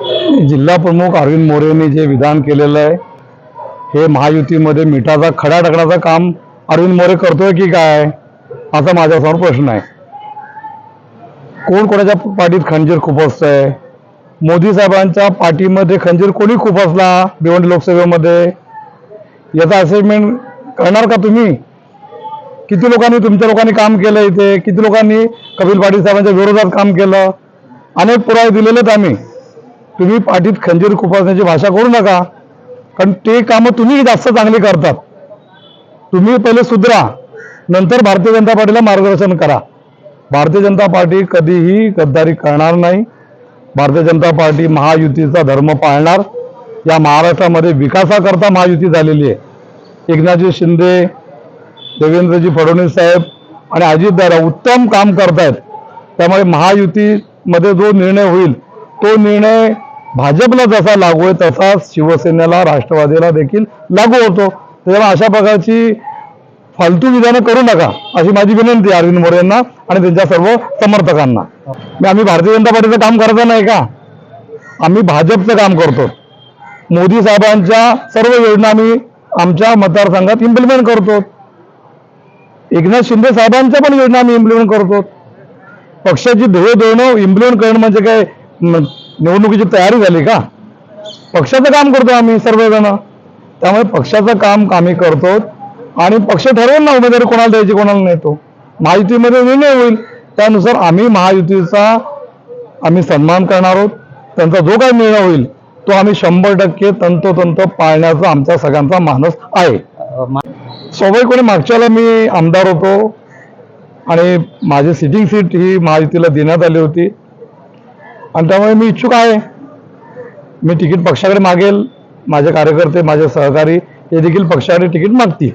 जिल्हा प्रमुख अरविंद मोरेंनी जे विधान केलेलं आहे हे महायुतीमध्ये मिठाचा खडा टाकण्याचं काम अरविंद मोरे करतोय की काय? असा माझ्यासमोर प्रश्न आहे. कोण कोणाच्या पाठीत खंजीर खुपसतंय? मोदी साहेबांच्या पाठीमध्ये खंजीर कोणी खुपसला भिवंडी लोकसभेमध्ये? याचा असेसमेंट करणार का तुम्ही? किती लोकांनी तुमच्या लोकांनी काम केलं इथे? किती लोकांनी कपिल पाटील साहेबांच्या विरोधात काम केलं? अनेक पुरावे दिलेले आहेत आम्ही. तुम्ही पाठीत खंजीर खुपासण्याची भाषा करू नका. कारण ते कामं तुम्ही जास्त चांगली करतात. तुम्ही पहिले सुधरा. नंतर भारतीय जनता पार्टीला मार्गदर्शन करा. भारतीय जनता पार्टी कधीही गद्दारी करणार नाही. भारतीय जनता पार्टी महायुतीचा धर्म पाळणार. या महाराष्ट्रामध्ये विकासाकरता महायुती झालेली आहे. एकनाथजी शिंदे देवेंद्रजी फडणवीस साहेब आणि अजितदादा उत्तम काम करतायत. त्यामुळे महायुतीमध्ये जो निर्णय होईल तो निर्णय भाजपला जसा लागू आहे तसाच शिवसेनेला राष्ट्रवादीला देखील लागू होतो. तेव्हा अशा प्रकारची फालतू विधानं करू नका अशी माझी विनंती आहे अरविंद मोरे यांना आणि त्यांच्या सर्व समर्थकांना. आम्ही भारतीय जनता पार्टीचं काम करायचं नाही का? आम्ही भाजपचं काम करतो. मोदी साहेबांच्या सर्व योजना आम्ही आमच्या मतदारसंघात इम्प्लिमेंट करतो. एकनाथ शिंदे साहेबांच्या पण योजना आम्ही इम्प्लिमेंट करतो. पक्षाची ध्येय धोरणं इम्प्लिमेंट करणं म्हणजे काय? निवडणुकीची तयारी झाली का? पक्षाचं काम करतो आम्ही सर्वजण. त्यामुळे पक्षाचं काम आम्ही करतो आणि पक्ष ठरवेल ना उमेदवारी कोणाला द्यायची कोणाला नाही तो. महायुतीमध्ये निर्णय होईल. त्यानुसार आम्ही महायुतीचा आम्ही सन्मान करणार आहोत. त्यांचा जो काही निर्णय होईल तो आम्ही शंभर टक्के तंतोतंत पाळण्याचा आमचा सगळ्यांचा मानस आहे. स्वाभाविकपणे मागच्याला मी आमदार होतो आणि माझी सिटिंग सीट ही महायुतीला देण्यात आली होती. आणि त्यामुळे मी इच्छुक आहे. मी तिकीट पक्षाकडे मागेल. माझे कार्यकर्ते माझे सहकारी हे देखील पक्षाकडे तिकीट मागतील.